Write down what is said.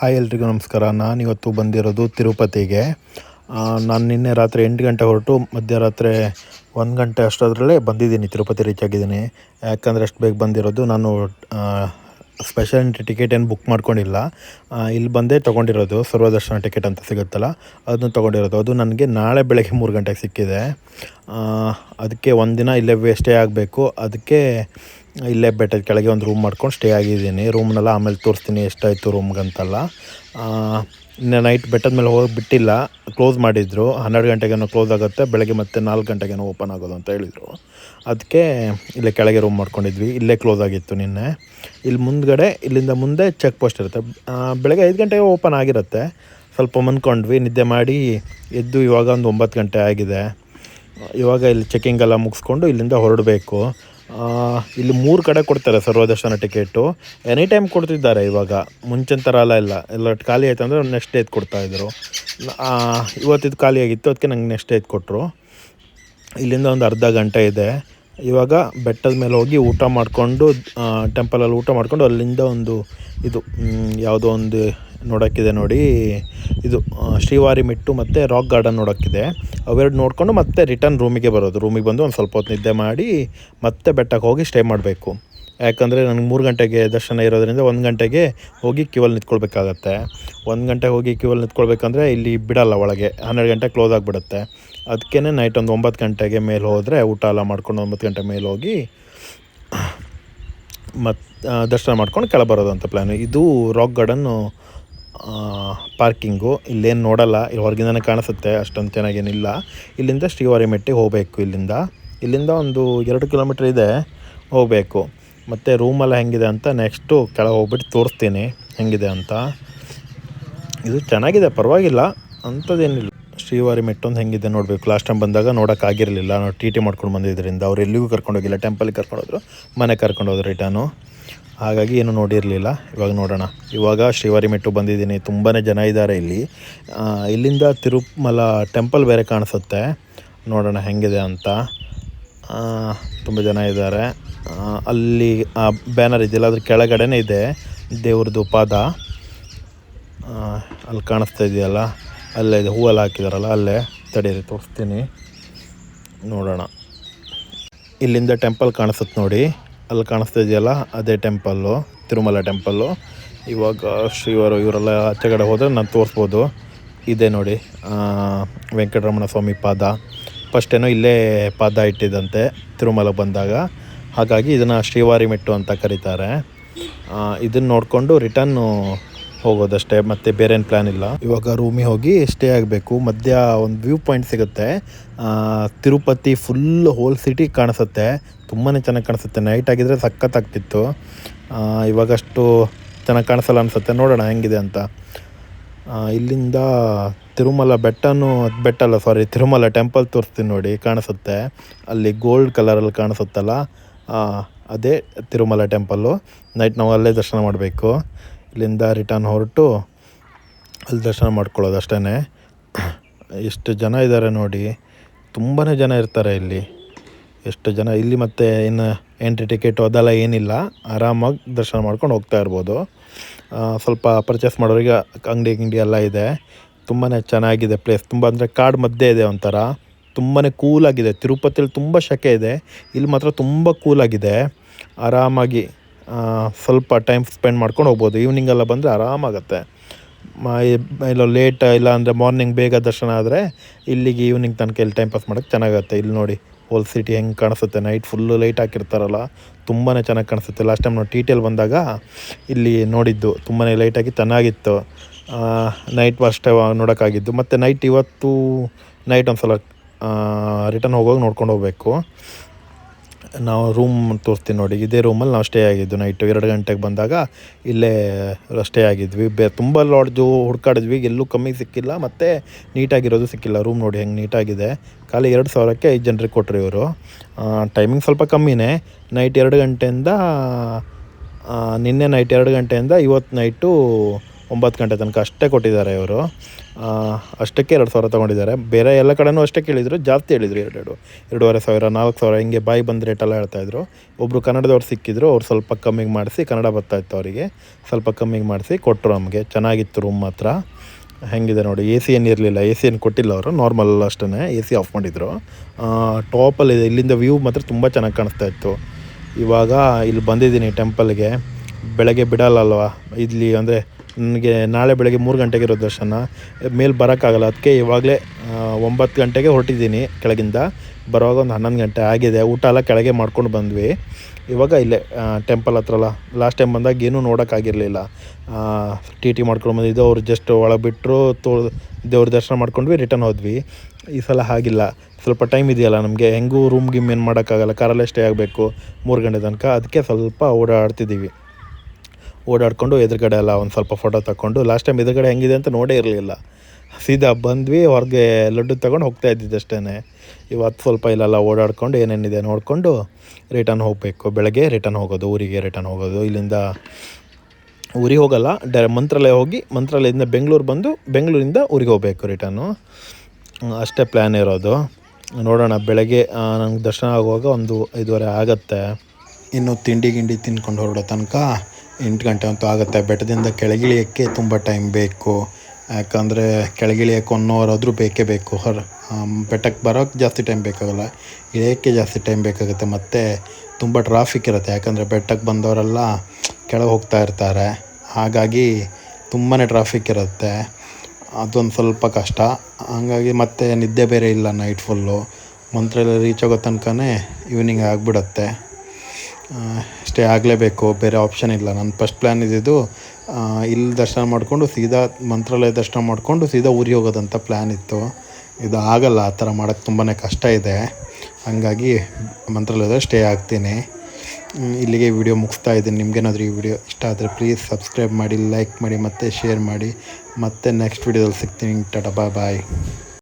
Hi ಎಲ್ರಿಗೂ ನಮಸ್ಕಾರ. ನಾನು ಇವತ್ತು ಬಂದಿರೋದು ತಿರುಪತಿಗೆ. ನಾನು ನಿನ್ನೆ ರಾತ್ರಿ ಎಂಟು ಗಂಟೆ ಹೊರಟು ಮಧ್ಯರಾತ್ರಿ ಒಂದು ಗಂಟೆ ಅಷ್ಟರಲ್ಲೇ ಬಂದಿದ್ದೀನಿ, ತಿರುಪತಿ ರೀಚ್ ಆಗಿದ್ದೀನಿ. ಯಾಕಂದರೆ ಅಷ್ಟು ಬೇಗ ಬಂದಿರೋದು, ನಾನು ಸ್ಪೆಷಲ್ ಟಿಕೆಟ್ ಏನು ಬುಕ್ ಮಾಡ್ಕೊಂಡಿಲ್ಲ. ಇಲ್ಲಿ ಬಂದೇ ತೊಗೊಂಡಿರೋದು, ಸರ್ವದರ್ಶನ ಟಿಕೆಟ್ ಅಂತ ಸಿಗುತ್ತಲ್ಲ, ಅದನ್ನು ತೊಗೊಂಡಿರೋದು. ಅದು ನನಗೆ ನಾಳೆ ಬೆಳಗ್ಗೆ ಮೂರು ಗಂಟೆಗೆ ಸಿಕ್ಕಿದೆ. ಅದಕ್ಕೆ ಒಂದಿನ ಇಲ್ಲೇ ವೇಸ್ಟೇ ಆಗಬೇಕು. ಅದಕ್ಕೆ ಇಲ್ಲೇ ಬೆಟ್ಟದ ಕೆಳಗೆ ಒಂದು ರೂಮ್ ಮಾಡ್ಕೊಂಡು ಸ್ಟೇ ಆಗಿದ್ದೀನಿ. ರೂಮ್ನೆಲ್ಲ ಆಮೇಲೆ ತೋರಿಸ್ತೀನಿ ಎಷ್ಟಾಯಿತು ರೂಮ್ಗಂತಲ್ಲ ಇನ್ನು ನೈಟ್ ಬೆಟ್ಟದ ಮೇಲೆ ಹೋಗಿ ಬಿಟ್ಟಿಲ್ಲ. ಕ್ಲೋಸ್ ಮಾಡಿದ್ರು. ಹನ್ನೆರಡು ಗಂಟೆಗೇನೋ ಕ್ಲೋಸ್ ಆಗುತ್ತೆ. ಬೆಳಗ್ಗೆ ಮತ್ತೆ ನಾಲ್ಕು ಗಂಟೆಗೇನೋ ಓಪನ್ ಆಗೋದು ಅಂತ ಹೇಳಿದರು. ಅದಕ್ಕೆ ಇಲ್ಲೇ ಕೆಳಗೆ ರೂಮ್ ಮಾಡ್ಕೊಂಡಿದ್ವಿ. ಇಲ್ಲೇ ಕ್ಲೋಸ್ ಆಗಿತ್ತು ನಿನ್ನೆ. ಇಲ್ಲಿ ಮುಂದ್ಗಡೆ, ಇಲ್ಲಿಂದ ಮುಂದೆ ಚೆಕ್ ಪೋಸ್ಟ್ ಇರುತ್ತೆ. ಬೆಳಗ್ಗೆ ಐದು ಗಂಟೆಗೆ ಓಪನ್ ಆಗಿರುತ್ತೆ. ಸ್ವಲ್ಪ ಮನ್ಕೊಂಡ್ವಿ. ನಿದ್ದೆ ಮಾಡಿ ಎದ್ದು ಇವಾಗ ಒಂದು ಒಂಬತ್ತು ಗಂಟೆ ಆಗಿದೆ. ಇವಾಗ ಇಲ್ಲಿ ಚೆಕಿಂಗ್ ಎಲ್ಲ ಮುಗಿಸ್ಕೊಂಡು ಇಲ್ಲಿಂದ ಹೊರಡಬೇಕು. ಇಲ್ಲಿ ಮೂರು ಕಡೆ ಕೊಡ್ತಾರೆ ಸರ್ವದರ್ಶನ ಟಿಕೆಟು. ಎನಿ ಟೈಮ್ ಕೊಡ್ತಿದ್ದಾರೆ ಇವಾಗ. ಮುಂಚಿನ ಥರ ಎಲ್ಲ ಇಲ್ಲ. ಎಲ್ಲ ಖಾಲಿ ಆಯ್ತು ಅಂದರೆ ನೆಕ್ಸ್ಟ್ ಡೇ ಕೊಡ್ತಾಯಿದ್ರು ಇವತ್ತಿದ್ದು ಖಾಲಿ ಆಗಿತ್ತು, ಅದಕ್ಕೆ ನಂಗೆ ನೆಕ್ಸ್ಟ್ ಡೇ ಕೊಟ್ಟರು ಇಲ್ಲಿಂದ ಒಂದು ಅರ್ಧ ಗಂಟೆ ಇದೆ. ಇವಾಗ ಬೆಟ್ಟದ ಮೇಲೆ ಹೋಗಿ ಊಟ ಮಾಡಿಕೊಂಡು ಟೆಂಪಲಲ್ಲಿ ಊಟ ಮಾಡಿಕೊಂಡು ಅಲ್ಲಿಂದ ಒಂದು ಇದು ಯಾವುದೋ ಒಂದು ನೋಡೋಕ್ಕಿದೆ ನೋಡಿ. ಇದು ಶ್ರೀವಾರಿ ಮೆಟ್ಟು ಮತ್ತು ರಾಕ್ ಗಾರ್ಡನ್ ನೋಡೋಕ್ಕಿದೆ. ಅವೆರಡು ನೋಡಿಕೊಂಡು ಮತ್ತೆ ರಿಟರ್ನ್ ರೂಮಿಗೆ ಬರೋದು. ರೂಮಿಗೆ ಬಂದು ಒಂದು ಸ್ವಲ್ಪ ಹೊತ್ತು ನಿದ್ದೆ ಮಾಡಿ ಮತ್ತೆ ಬೆಟ್ಟಕ್ಕೆ ಹೋಗಿ ಸ್ಟೇ ಮಾಡಬೇಕು. ಯಾಕಂದರೆ ನನಗೆ ಮೂರು ಗಂಟೆಗೆ ದರ್ಶನ ಇರೋದರಿಂದ ಒಂದು ಗಂಟೆಗೆ ಹೋಗಿ ಕ್ಯೂವಲ್ಲಿ ನಿಂತ್ಕೊಳ್ಬೇಕಾಗತ್ತೆ. ಒಂದು ಗಂಟೆ ಹೋಗಿ ಕ್ಯೂವಲ್ಲಿ ನಿಂತ್ಕೊಳ್ಬೇಕಂದ್ರೆ ಇಲ್ಲಿ ಬಿಡಲ್ಲ ಒಳಗೆ. ಹನ್ನೆರಡು ಗಂಟೆ ಕ್ಲೋಸ್ ಆಗಿಬಿಡುತ್ತೆ. ಅದಕ್ಕೇ ನೈಟ್ ಒಂದು ಒಂಬತ್ತು ಗಂಟೆಗೆ ಮೇಲೆ ಹೋದರೆ ಊಟ ಎಲ್ಲ ಮಾಡ್ಕೊಂಡು ಒಂಬತ್ತು ಗಂಟೆ ಮೇಲೆ ಹೋಗಿ ಮತ್ತು ದರ್ಶನ ಮಾಡ್ಕೊಂಡು ಕೆಳಬರೋದು ಅಂತ ಪ್ಲ್ಯಾನು ಇದು ರಾಕ್ ಗಾರ್ಡನ್ನು ಪಾರ್ಕಿಂಗು ಇಲ್ಲೇನು ನೋಡಲ್ಲ. ಇಲ್ಲಿ ಹೊರಗಿಂದನೇ ಕಾಣಿಸುತ್ತೆ. ಅಷ್ಟೊಂದು ಚೆನ್ನಾಗೇನಿಲ್ಲ. ಇಲ್ಲಿಂದ ಶ್ರೀವಾರಿ ಮೆಟ್ಟಿಗೆ ಹೋಗಬೇಕು ಇಲ್ಲಿಂದ. ಇಲ್ಲಿಂದ ಒಂದು ಎರಡು ಕಿಲೋಮೀಟ್ರ್ ಇದೆ ಹೋಗಬೇಕು. ಮತ್ತು ರೂಮೆಲ್ಲ ಹೆಂಗಿದೆ ಅಂತ ನೆಕ್ಸ್ಟು ಕೆಳಗೆ ಹೋಗ್ಬಿಟ್ಟು ತೋರಿಸ್ತೀನಿ. ಹೆಂಗಿದೆ ಅಂತ. ಇದು ಚೆನ್ನಾಗಿದೆ, ಪರವಾಗಿಲ್ಲ. ಅಂಥದ್ದೇನಿಲ್ಲ. ಶ್ರೀವಾರಿ ಮೆಟ್ಟೊಂದು ಹೆಂಗಿದೆ ನೋಡಬೇಕು. ಲಾಸ್ಟ್ ಟೈಮ್ ಬಂದಾಗ ನೋಡೋಕ್ಕಾಗಿರಲಿಲ್ಲ ನಾವು ಟಿ ಟಿ ಮಾಡ್ಕೊಂಡು ಬಂದಿದ್ದರಿಂದ ಅವ್ರು ಎಲ್ಲಿಗೂ ಕರ್ಕೊಂಡೋಗಿಲ್ಲ. ಟೆಂಪಲ್ಗೆ ಕರ್ಕೊಂಡೋದ್ರು ಮನೆ ಕರ್ಕೊಂಡೋದ್ರು ರಿಟರ್ನು ಹಾಗಾಗಿ ಏನು ನೋಡಿರಲಿಲ್ಲ. ಇವಾಗ ನೋಡೋಣ. ಇವಾಗ ಶ್ರೀವಾರಿ ಮೆಟ್ಟು ಬಂದಿದ್ದೀನಿ. ತುಂಬಾ ಜನ ಇದ್ದಾರೆ ಇಲ್ಲಿ. ಇಲ್ಲಿಂದ ತಿರುಮಲ ಟೆಂಪಲ್ ಬೇರೆ ಕಾಣಿಸುತ್ತೆ. ನೋಡೋಣ ಹೆಂಗಿದೆ ಅಂತ. ತುಂಬ ಜನ ಇದ್ದಾರೆ. ಅಲ್ಲಿ ಆ, ಬ್ಯಾನರ್ ಇದೆಯಲ್ಲ ಅದ್ರ ಕೆಳಗಡೆನೇ ಇದೆ ದೇವ್ರದ್ದು ಪಾದ. ಅಲ್ಲಿ ಕಾಣಿಸ್ತಾ ಇದೆಯಲ್ಲ ಅಲ್ಲೇ ಇದೆ. ಹೂವೆಲ್ಲ ಹಾಕಿದಾರಲ್ಲ ಅಲ್ಲೇ ತಡೀರಿ ತೋರಿಸ್ತೀನಿ. ನೋಡೋಣ. ಇಲ್ಲಿಂದ ಟೆಂಪಲ್ ಕಾಣಿಸುತ್ತೆ ನೋಡಿ. ಅಲ್ಲಿ ಕಾಣಿಸ್ತಾ ಇದೆಯಲ್ಲ, ಅದೇ ಟೆಂಪಲ್ಲು ತಿರುಮಲ ಟೆಂಪಲ್ಲು ಇವಾಗ ಶ್ರೀವರು ಇವರೆಲ್ಲ ಆಚೆ ಹೋದರೆ ನಾನು ತೋರಿಸ್ಬೋದು. ಇದೆ ನೋಡಿ ವೆಂಕಟರಮಣ ಸ್ವಾಮಿ ಪಾದ. ಫಸ್ಟ್ ಏನೋ ಇಲ್ಲೇ ಪಾದ ಇಟ್ಟಿದ್ದಂತೆ, ತಿರುಮಲ ಬಂದಾಗ. ಹಾಗಾಗಿ ಇದನ್ನು ಶ್ರೀವಾರಿ ಮೆಟ್ಟು ಅಂತ ಕರೀತಾರೆ. ಇದನ್ನು ನೋಡಿಕೊಂಡು ರಿಟರ್ನು ಹೋಗೋದಷ್ಟೇ, ಮತ್ತೆ ಬೇರೇನು ಪ್ಲಾನ್ ಇಲ್ಲ. ಇವಾಗ ರೂಮಿಗೆ ಹೋಗಿ ಸ್ಟೇ ಆಗಬೇಕು. ಮಧ್ಯ ಒಂದು ವ್ಯೂ ಪಾಯಿಂಟ್ ಸಿಗುತ್ತೆ. ತಿರುಪತಿ ಫುಲ್ ಹೋಲ್ ಸಿಟಿ ಕಾಣಿಸುತ್ತೆ. ತುಂಬಾ ಚೆನ್ನಾಗಿ ಕಾಣಿಸುತ್ತೆ. ನೈಟ್ ಆಗಿದ್ರೆ ಸಖತ್ತಾಗ್ತಿತ್ತು ಇವಾಗಷ್ಟು ಚೆನ್ನಾಗಿ ಕಾಣಿಸಲ್ಲ ಅನಿಸುತ್ತೆ. ನೋಡೋಣ ಹೆಂಗಿದೆ ಅಂತ. ಇಲ್ಲಿಂದ ತಿರುಮಲ ಬೆಟ್ಟನೂ, ಬೆಟ್ಟ ಅಲ್ಲ ಸಾರಿ ತಿರುಮಲ ಟೆಂಪಲ್ ತೋರಿಸ್ತೀನಿ ನೋಡಿ, ಕಾಣಿಸುತ್ತೆ. ಅಲ್ಲಿ ಗೋಲ್ಡ್ ಕಲರಲ್ಲಿ ಕಾಣಿಸುತ್ತಲ್ಲ. ಅದೇ ತಿರುಮಲ ಟೆಂಪಲ್ಲು ನೈಟ್ ನಾವು ಅಲ್ಲೇ ದರ್ಶನ ಮಾಡಬೇಕು. ಇಲ್ಲಿಂದ ರಿಟರ್ನ್ ಹೊರಟು ಅಲ್ಲಿ ದರ್ಶನ ಮಾಡ್ಕೊಳ್ಳೋದು ಅಷ್ಟೇ ಎಷ್ಟು ಜನ ಇದ್ದಾರೆ ನೋಡಿ ತುಂಬಾ ಜನ ಇರ್ತಾರೆ ಇಲ್ಲಿ. ಎಷ್ಟು ಜನ, ಇಲ್ಲಿ ಮತ್ತೆ ಇನ್ನು ಎಂಟ್ರಿ ಟಿಕೆಟು ಅದೆಲ್ಲ ಏನಿಲ್ಲ. ಆರಾಮಾಗಿ ದರ್ಶನ ಮಾಡ್ಕೊಂಡು ಹೋಗ್ತಾ ಇರ್ಬೋದು. ಸ್ವಲ್ಪ ಪರ್ಚೇಸ್ ಮಾಡೋರಿಗೆ ಅಂಗಡಿ ಗಿಂಡಿ ಎಲ್ಲ ಇದೆ. ತುಂಬಾ ಚೆನ್ನಾಗಿದೆ ಪ್ಲೇಸ್ ತುಂಬ ಅಂದರೆ ಕಾಡು ಮಧ್ಯೆ ಇದೆ ಒಂಥರ. ತುಂಬಾ ಕೂಲಾಗಿದೆ ತಿರುಪತಿಯಲ್ಲಿ ತುಂಬ ಶೆಕೆ ಇದೆ. ಇಲ್ಲಿ ಮಾತ್ರ ತುಂಬ ಕೂಲಾಗಿದೆ ಆರಾಮಾಗಿ ಸ್ವಲ್ಪ ಟೈಮ್ ಸ್ಪೆಂಡ್ ಮಾಡ್ಕೊಂಡು ಹೋಗ್ಬೋದು. ಈವ್ನಿಂಗೆಲ್ಲ ಬಂದರೆ ಆರಾಮಾಗುತ್ತೆ. ಇಲ್ಲ ಲೇಟ್ ಇಲ್ಲ ಅಂದರೆ ಮಾರ್ನಿಂಗ್ ಬೇಗ ದರ್ಶನ ಆದರೆ ಇಲ್ಲಿಗೆ ಈವ್ನಿಂಗ್ ತನಕ ಇಲ್ಲಿ ಟೈಮ್ ಪಾಸ್ ಮಾಡೋಕ್ಕೆ ಚೆನ್ನಾಗುತ್ತೆ. ಇಲ್ಲಿ ನೋಡಿ ಹೋಲ್ ಸಿಟಿ ಹೆಂಗೆ ಕಾಣಿಸುತ್ತೆ. ನೈಟ್ ಫುಲ್ಲು ಲೈಟ್ ಹಾಕಿರ್ತಾರಲ್ಲ ತುಂಬಾ ಚೆನ್ನಾಗಿ ಕಾಣಿಸುತ್ತೆ. ಲಾಸ್ಟ್ ಟೈಮ್ ನಾವು ಟೀಟೇಲ್ ಬಂದಾಗ ಇಲ್ಲಿ ನೋಡಿದ್ದು ತುಂಬಾ ಲೈಟಾಗಿ ಚೆನ್ನಾಗಿತ್ತು ನೈಟ್ ಅಷ್ಟೇ ನೋಡೋಕ್ಕಾಗಿದ್ದು. ಮತ್ತು ನೈಟ್ ಇವತ್ತು ನೈಟ್ ಒಂದು ಸಲ ರಿಟರ್ನ್ ಹೋಗುವಾಗ ನೋಡ್ಕೊಂಡು ಹೋಗಬೇಕು. ನಾವು ರೂಮ್ ತೋರಿಸ್ತೀನಿ ನೋಡಿ. ಇದೇ ರೂಮಲ್ಲಿ ನಾವು ಸ್ಟೇ ಆಗಿದ್ದು ನೈಟು ಎರಡು ಗಂಟೆಗೆ ಬಂದಾಗ ಇಲ್ಲೇ ಸ್ಟೇ ಆಗಿದ್ವಿ. ಬೇ, ತುಂಬ ಲಾಡ್ಜು ಹುಡ್ಕಾಡಿದ್ವಿ. ಎಲ್ಲೂ ಕಮ್ಮಿ ಸಿಕ್ಕಿಲ್ಲ. ಮತ್ತು ನೀಟಾಗಿರೋದು ಸಿಕ್ಕಿಲ್ಲ. ರೂಮ್ ನೋಡಿ ಹೆಂಗೆ ನೀಟಾಗಿದೆ. ಖಾಲಿ ಎರಡು ಸಾವಿರಕ್ಕೆ ಐದು ಜನರಿಗೆ ಕೊಟ್ಟರು ಇವರು. ಟೈಮಿಂಗ್ ಸ್ವಲ್ಪ ಕಮ್ಮಿನೇ. ನೈಟ್ ಎರಡು ಗಂಟೆಯಿಂದ ನಿನ್ನೆ ನೈಟ್ ಎರಡು ಗಂಟೆಯಿಂದ ಇವತ್ತು ನೈಟು ಒಂಬತ್ತು ಗಂಟೆ ತನಕ ಅಷ್ಟೇ ಕೊಟ್ಟಿದ್ದಾರೆ ಇವರು. ಅಷ್ಟಕ್ಕೆ ಎರಡು ಸಾವಿರ ತೊಗೊಂಡಿದ್ದಾರೆ. ಬೇರೆ ಎಲ್ಲ ಕಡೆನೂ ಅಷ್ಟೇ ಕೇಳಿದರು, ಜಾಸ್ತಿ ಹೇಳಿದರು ಎರಡೆರಡು ಎರಡೂವರೆ ಸಾವಿರ, ನಾಲ್ಕು ಸಾವಿರ ಹಿಂಗೆ ಬಾಯಿ ಬಂದ ರೇಟೆಲ್ಲ ಹೇಳ್ತಾಯಿದ್ರು ಒಬ್ಬರು ಕನ್ನಡದವ್ರು ಸಿಕ್ಕಿದ್ರು, ಅವ್ರು ಸ್ವಲ್ಪ ಕಮ್ಮಿಗೆ ಮಾಡಿಸಿ, ಕನ್ನಡ ಬರ್ತಾಯಿತ್ತು ಅವರಿಗೆ. ಸ್ವಲ್ಪ ಕಮ್ಮಿಗೆ ಮಾಡಿಸಿ ಕೊಟ್ಟರು ನಮಗೆ. ಚೆನ್ನಾಗಿತ್ತು ರೂಮ್ ಮಾತ್ರ. ಹೆಂಗಿದೆ ನೋಡಿ ಎ ಸಿ ಏನು ಇರಲಿಲ್ಲ ಎ ಸಿ ಏನು ಕೊಟ್ಟಿಲ್ಲ ಅವರು. ನಾರ್ಮಲ್ ಅಷ್ಟೇ ಎ ಸಿ ಆಫ್ ಮಾಡಿದರು. ಟಾಪಲ್ಲಿ ಇಲ್ಲಿಂದ ವ್ಯೂ ಮಾತ್ರ ತುಂಬ ಚೆನ್ನಾಗಿ ಕಾಣಿಸ್ತಾ ಇತ್ತು. ಇವಾಗ ಇಲ್ಲಿ ಬಂದಿದ್ದೀನಿ ಟೆಂಪಲ್ಗೆ ಬೆಳಗ್ಗೆ ಬಿಡಲ್ಲಲ್ವ ಇಲ್ಲಿ ಅಂದರೆ ನನಗೆ ನಾಳೆ ಬೆಳಗ್ಗೆ ಮೂರು ಗಂಟೆಗೆ ಇರೋ ದರ್ಶನ, ಮೇಲೆ ಬರೋಕ್ಕಾಗಲ್ಲ. ಅದಕ್ಕೆ ಇವಾಗಲೇ ಒಂಬತ್ತು ಗಂಟೆಗೆ ಹೊರಟಿದ್ದೀನಿ ಕೆಳಗಿಂದ. ಬರೋವಾಗ ಒಂದು ಹನ್ನೊಂದು ಗಂಟೆ ಆಗಿದೆ. ಊಟ ಎಲ್ಲ ಕೆಳಗೆ ಮಾಡ್ಕೊಂಡು ಬಂದ್ವಿ. ಇವಾಗ ಇಲ್ಲೇ ಟೆಂಪಲ್ ಹತ್ರ ಅಲ್ಲ. ಲಾಸ್ಟ್ ಟೈಮ್ ಬಂದಾಗ ಏನೂ ನೋಡೋಕ್ಕಾಗಿರಲಿಲ್ಲ. ಟಿ ಟಿ ಮಾಡ್ಕೊಂಡು ಬಂದಿದ್ದು. ಅವ್ರು ಜಸ್ಟ್ ಒಳಗೆ ಬಿಟ್ಟರು ತೋ ದೇವ್ರ ದರ್ಶನ ಮಾಡ್ಕೊಂಡ್ವಿ ರಿಟರ್ನ್ ಹೋದ್ವಿ. ಈ ಸಲ ಹಾಗಿಲ್ಲ. ಸ್ವಲ್ಪ ಟೈಮ್ ಇದೆಯಲ್ಲ ನಮಗೆ. ಹೆಂಗೂ ರೂಮ್ ಗಿಮ್ ಏನು ಮಾಡೋಕ್ಕಾಗಲ್ಲ. ಕಾರಲ್ಲೇ ಸ್ಟೇ ಆಗಬೇಕು. ಮೂರು ಗಂಟೆ ತನಕ. ಅದಕ್ಕೆ ಸ್ವಲ್ಪ ಓಡಾಡ್ತಿದ್ದೀವಿ. ಓಡಾಡ್ಕೊಂಡು ಎದುರುಗಡೆ ಎಲ್ಲ ಒಂದು ಸ್ವಲ್ಪ ಫೋಟೋ ತಗೊಂಡು ಲಾಸ್ಟ್ ಟೈಮ್ ಎದುರುಗಡೆ ಹೆಂಗಿದೆ ಅಂತ ನೋಡೇ ಇರಲಿಲ್ಲ. ಸೀದಾ ಬಂದ್ವಿ, ಹೊರಗೆ ಲಡ್ಡು ತಗೊಂಡು ಹೋಗ್ತಾ ಇದ್ದಿದ್ದು ಅಷ್ಟೇ ಇವತ್ತು ಸ್ವಲ್ಪ ಇಲ್ಲೆಲ್ಲ ಓಡಾಡ್ಕೊಂಡು ಏನೇನಿದೆ ನೋಡಿಕೊಂಡು ರಿಟರ್ನ್ ಹೋಗಬೇಕು. ಬೆಳಗ್ಗೆ ರಿಟರ್ನ್ ಹೋಗೋದು, ಊರಿಗೆ ರಿಟರ್ನ್ ಹೋಗೋದು. ಇಲ್ಲಿಂದ ಊರಿಗೆ ಹೋಗಲ್ಲ ಡೈರೆ ಮಂತ್ರಾಲಯ ಹೋಗಿ ಮಂತ್ರಾಲಯದಿಂದ ಬೆಂಗಳೂರು ಬಂದು ಬೆಂಗಳೂರಿಂದ ಊರಿಗೆ ಹೋಗಬೇಕು ರಿಟರ್ನು ಅಷ್ಟೇ ಪ್ಲ್ಯಾನ್ ಇರೋದು. ನೋಡೋಣ, ಬೆಳಗ್ಗೆ ನಂಗೆ ದರ್ಶನ ಆಗುವಾಗ ಒಂದು ಐದುವರೆ ಆಗುತ್ತೆ. ಇನ್ನು ತಿಂಡಿ ಗಿಂಡಿ ತಿನ್ಕೊಂಡು ಹೊರಡೋ ತನಕ ಎಂಟು ಗಂಟೆ ಅಂತೂ ಆಗುತ್ತೆ. ಬೆಟ್ಟದಿಂದ ಕೆಳಗಿಳಿಯೋಕ್ಕೆ ತುಂಬ ಟೈಮ್ ಬೇಕು. ಯಾಕಂದರೆ ಕೆಳಗಿಳಿಯೋಕ್ಕೆ ಒನ್ ಅವರ್ ಆದರೂ ಬೇಕೇ ಬೇಕು. ಹೊರ ಬೆಟ್ಟಕ್ಕೆ ಬರೋಕ್ಕೆ ಜಾಸ್ತಿ ಟೈಮ್ ಬೇಕಾಗಲ್ಲ. ಇಳಿಯೋಕ್ಕೆ ಜಾಸ್ತಿ ಟೈಮ್ ಬೇಕಾಗುತ್ತೆ. ಮತ್ತು ತುಂಬ ಟ್ರಾಫಿಕ್ ಇರುತ್ತೆ. ಯಾಕಂದರೆ ಬೆಟ್ಟಕ್ಕೆ ಬಂದವರೆಲ್ಲ ಕೆಳಗೆ ಹೋಗ್ತಾ ಇರ್ತಾರೆ. ಹಾಗಾಗಿ ತುಂಬಾ ಟ್ರಾಫಿಕ್ ಇರುತ್ತೆ. ಅದೊಂದು ಸ್ವಲ್ಪ ಕಷ್ಟ. ಹಾಗಾಗಿ ಮತ್ತೆ ನಿದ್ದೆ ಬೇರೆ ಇಲ್ಲ ನೈಟ್ ಫುಲ್ಲು ಮಂತ್ರಾಲಯ ರೀಚ್ ಆಗೋ ತನಕನೇ ಈವ್ನಿಂಗ್ ಆಗಿಬಿಡತ್ತೆ. ಸ್ಟೇ ಆಗಲೇಬೇಕು, ಬೇರೆ ಆಪ್ಷನ್ ಇಲ್ಲ. ನನ್ನ ಫಸ್ಟ್ ಪ್ಲ್ಯಾನ್ ಇದ್ದಿದ್ದು ಇಲ್ಲಿ ದರ್ಶನ ಮಾಡಿಕೊಂಡು ಸೀದಾ ಮಂತ್ರಾಲಯ ದರ್ಶನ ಮಾಡಿಕೊಂಡು ಸೀದಾ ಊರಿಗೆ ಹೋಗೋದಂತ ಪ್ಲ್ಯಾನ್ ಇತ್ತು. ಇದು ಆಗಲ್ಲ, ಆ ಥರ ಮಾಡೋಕ್ಕೆ ತುಂಬಾ ಕಷ್ಟ ಇದೆ. ಹಾಗಾಗಿ ಮಂತ್ರಾಲಯದಲ್ಲಿ ಸ್ಟೇ ಆಗ್ತೀನಿ. ಇಲ್ಲಿಗೆ ವಿಡಿಯೋ ಮುಗಿಸ್ತಾ ಇದ್ದೀನಿ. ನಿಮ್ಗೇನಾದರೂ ಈ ವಿಡಿಯೋ ಇಷ್ಟ ಆದರೆ ಪ್ಲೀಸ್ ಸಬ್ಸ್ಕ್ರೈಬ್ ಮಾಡಿ ಲೈಕ್ ಮಾಡಿ ಮತ್ತು ಶೇರ್ ಮಾಡಿ. ಮತ್ತೆ ನೆಕ್ಸ್ಟ್ ವಿಡಿಯೋದಲ್ಲಿ ಸಿಗ್ತೀನಿ. ಟಾಟಾ ಬಾಯ್ ಬಾಯ್